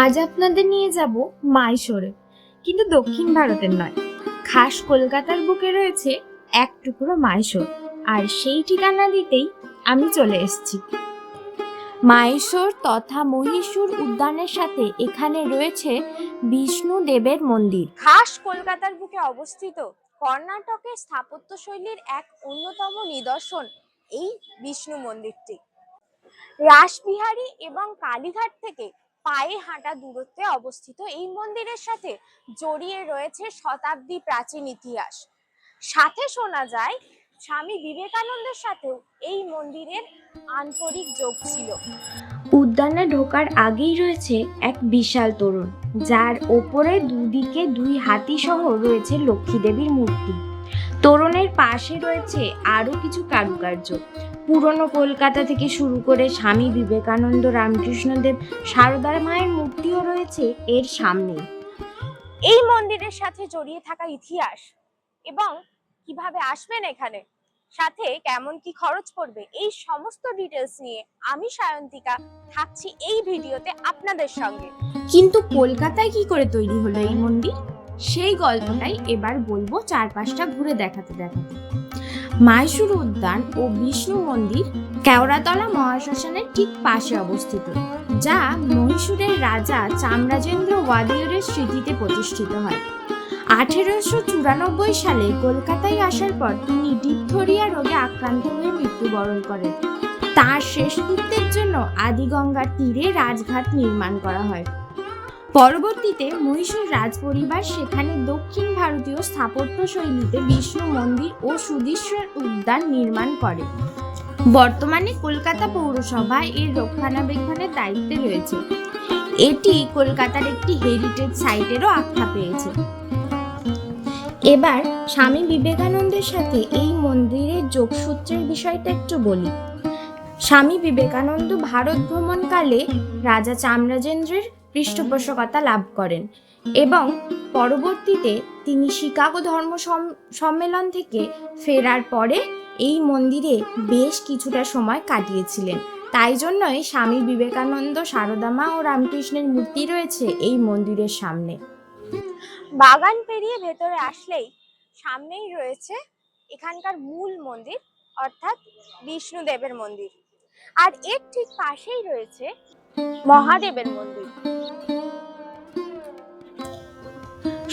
আজ আপনাদের নিয়ে যাব মাইশোরে, কিন্তু দক্ষিণ ভারতের নয়। খাস কলকাতার বুকে রয়েছে এক টুকরো মাইশোর, আর সেই ঠিকানা দিতেই আমি চলে এসেছি। মাইশোর তথা মহীশূর উদ্যানের সাথে এখানে রয়েছে বিষ্ণু দেবের মন্দির। খাস কলকাতার বুকে অবস্থিত কর্ণাটকের স্থাপত্যশৈলীর এক অন্যতম নিদর্শন এই বিষ্ণু মন্দিরটি। রাসবিহারী এবং কালীঘাট থেকে পায়ে হাঁটা দূরত্বে অবস্থিত। এই মন্দিরের সাথে জড়িয়ে রয়েছে শতাব্দী প্রাচীন ইতিহাস। সাথে শোনা যায়, স্বামী বিবেকানন্দের সাথেও এই মন্দিরের আন্তরিক যোগ ছিল। উদ্যানে ঢোকার আগেই রয়েছে এক বিশাল তোরণ, যার ওপরে দুদিকে দুই হাতি সহ রয়েছে লক্ষ্মী দেবীর মূর্তি। তোরণের পাশে রয়েছে আরও কিছু কারুকার্য। পুরনো কলকাতা থেকে শুরু করে স্বামী বিবেকানন্দ, রামকৃষ্ণদেব, সারদার মায়ের মূর্তিও রয়েছে এর সামনে। এই মন্দিরের সাথে জড়িয়ে থাকা ইতিহাস এবং কীভাবে আসবেন এখানে, সাথে কেমন কি খরচ পড়বে, এই সমস্ত ডিটেলস নিয়ে আমি সায়ন্তিকা থাকছি এই ভিডিওতে আপনাদের সঙ্গে। কিন্তু কলকাতায় কি করে তৈরি হলো এই মন্দির? সেই গল্পটাই এবার বলব চারপাশটা ঘুরে দেখাতে দেখাতে। মাইসুর উদ্যান ও বিষ্ণু মন্দির কেওড়াতলা মহাশ্মশানের ঠিক পাশে অবস্থিত, যা মহীশূরের রাজা চামরাজেন্দ্র ওয়াদিয়রের স্মৃতিতে প্রতিষ্ঠিত হয়। আঠেরোশো চুরানব্বই সালে কলকাতায় আসার পর তিনি ডিপথোরিয়া রোগে আক্রান্ত হয়ে মৃত্যুবরণ করেন। তার শেষ শেষকৃত্যের জন্য আদিগঙ্গার তীরে রাজঘাট নির্মাণ করা হয়। পরবর্তীতে মহীশূর রাজপরিবার সেখানে দক্ষিণ ভারতীয় স্থাপত্য শৈলীতে বিষ্ণু মন্দির ও সুদীশ্বর উদ্যান নির্মাণ করে। বর্তমানে কলকাতা পৌরসভা এর রক্ষণাবেক্ষণের দায়িত্বে রয়েছে। এটি কলকাতার একটি হেরিটেজ সাইটেরও আখ্যা পেয়েছে। এবার স্বামী বিবেকানন্দের সাথে এই মন্দিরের যোগসূত্রের বিষয়টা একটু বলি। স্বামী বিবেকানন্দ ভারত ভ্রমণকালে রাজা চামরাজেন্দ্রের পৃষ্ঠপোষকতা লাভ করেন এবং পরবর্তীতে তিনি শিকাগো ধর্ম সম- সম্মেলন থেকে ফেরার পরে এই মন্দিরে বেশ কিছুটা সময় কাটিয়েছিলেন। তাই জন্যই স্বামী বিবেকানন্দ সারদামা ও রামকৃষ্ণের মূর্তি রয়েছে এই মন্দিরের সামনে। বাগান পেরিয়ে ভেতরে আসলেই সামনেই রয়েছে এখানকার মূল মন্দির, অর্থাৎ বিষ্ণুদেবের মন্দির। আর এর ঠিক পাশেই রয়েছে মহাদেবের মন্দির।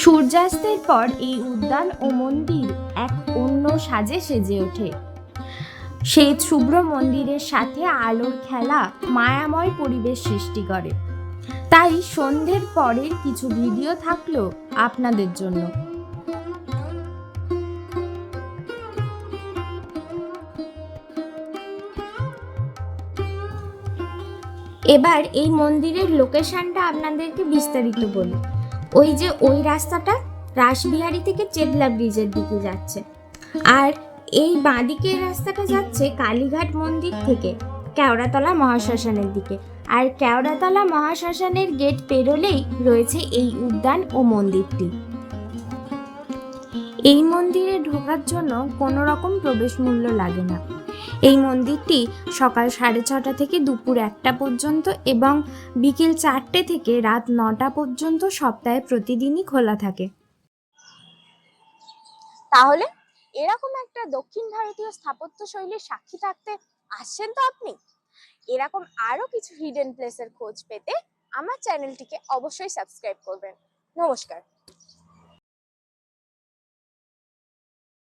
সূর্যাস্তের পর এই উদ্যান ও মন্দির এক অন্য সাজে সেজে ওঠে। সেই শুভ্র মন্দিরের সাথে আলোর খেলা, মায়াময় পরিবেশ সৃষ্টি করে। তাই সন্ধ্যের পরের কিছু ভিডিও থাকল আপনাদের জন্য। এবার এই মন্দিরের লোকেশনটা আপনাদেরকে বিস্তারিত বলি। ওই যে ওই রাস্তাটা রাসবিহারি থেকে চেতলা ব্রিজের দিকে যাচ্ছে। আর এই বাঁদিকের রাস্তাটা যাচ্ছে কালীঘাট মন্দির থেকে, কেওড়াতলা মহাশ্মশানের দিকে। আর কেওড়াতলা মহাশ্মশানের গেট পেরোলেই রয়েছে এই উদ্যান ও মন্দিরটি। এই মন্দিরে ঢোকার জন্য কোনো রকম প্রবেশ মূল্য লাগে না। এই মন্দিরটি সকাল সাড়ে ছটা থেকে দুপুর একটা পর্যন্ত এবং বিকেল চারটে থেকে রাত নটা পর্যন্ত সপ্তাহে প্রতিদিনই খোলা থাকে। তাহলে এরকম একটা দক্ষিণ ভারতীয় স্থাপত্য শৈলীর সাক্ষী থাকতে আসছেন তো আপনি? এরকম আরও কিছু হিডেন প্লেসের খোঁজ পেতে আমার চ্যানেলটিকে অবশ্যই সাবস্ক্রাইব করবেন। নমস্কার।